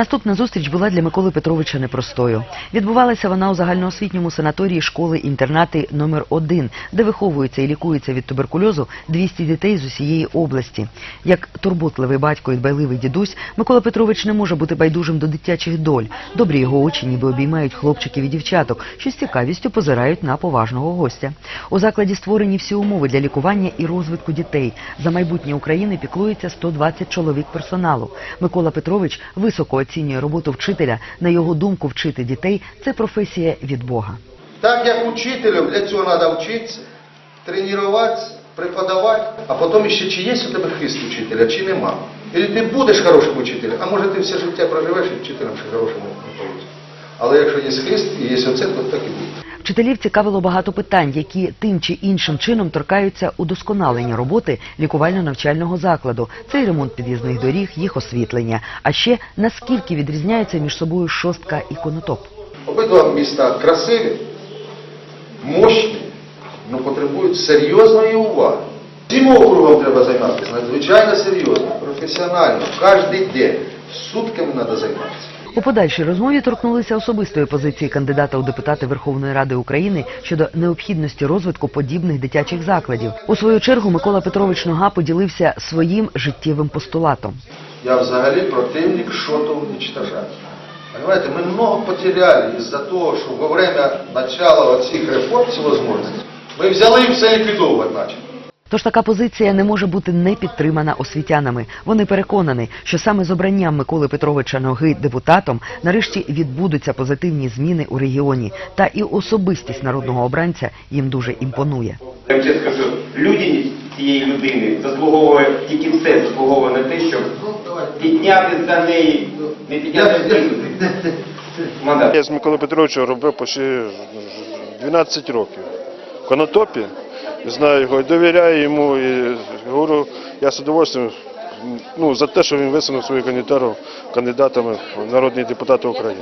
Наступна зустріч була для Миколи Петровича непростою. Відбувалася вона у загальноосвітньому санаторії школи-інтернати номер 1 де виховуються і лікуються від туберкульозу 200 дітей з усієї області. Як турботливий батько і дбайливий дідусь, Микола Петрович не може бути байдужим до дитячих доль. Добрі його очі ніби обіймають хлопчиків і дівчаток, що з цікавістю позирають на поважного гостя. У закладі створені всі умови для лікування і розвитку дітей. За майбутнє України піклується 120 чоловік персоналу. Микола Петрович високо оцінює роботу вчителя. На його думку, вчити дітей це професія від Бога. Так як учителю, для цього треба вчитися, тренуватися, преподавати, а потім ще чи є у тебе хист учителя, чи нема. І ти будеш хорошим учителем, а може ти все життя проживеш і вчителем ще хорошим не вийде. Але якщо є хист і є оце, то так і буде. Вчителів цікавило багато питань, які тим чи іншим чином торкаються удосконалення роботи лікувально-навчального закладу. Це і ремонт під'їзних доріг, їх освітлення. А ще наскільки відрізняються між собою шостка і конотоп. Обидва міста красиві, мощні, але потребують серйозної уваги. Цим округом треба займатися надзвичайно серйозно, професіонально, кожен день, сутками треба займатися. У подальшій розмові торкнулися особистої позиції кандидата у депутати Верховної Ради України щодо необхідності розвитку подібних дитячих закладів. У свою чергу Микола Петрович Нога поділився своїм життєвим постулатом. Я взагалі противник что-то уничтожать. Понимаете, мы много потеряли из-за того, что во время начала оцих реформ всевозможных ми взяли все ліквідовувати начали. Тож така позиція не може бути не підтримана освітянами. Вони переконані, що саме з обранням Миколи Петровича Ноги депутатом нарешті відбудуться позитивні зміни у регіоні. Та і особистість народного обранця їм дуже імпонує. Я чесно скажу, людяність цієї людини заслуговує тільки все заслуговує на те, щоб підняти за неї, не підняти мандат. Я з Миколою Петровичем робив почти 12 років. В Конотопі, знаю його довіряю йому, і говорю, я з удовольствием, ну, за те, що він висунув свою кандидатуру кандидатами в народні депутати України.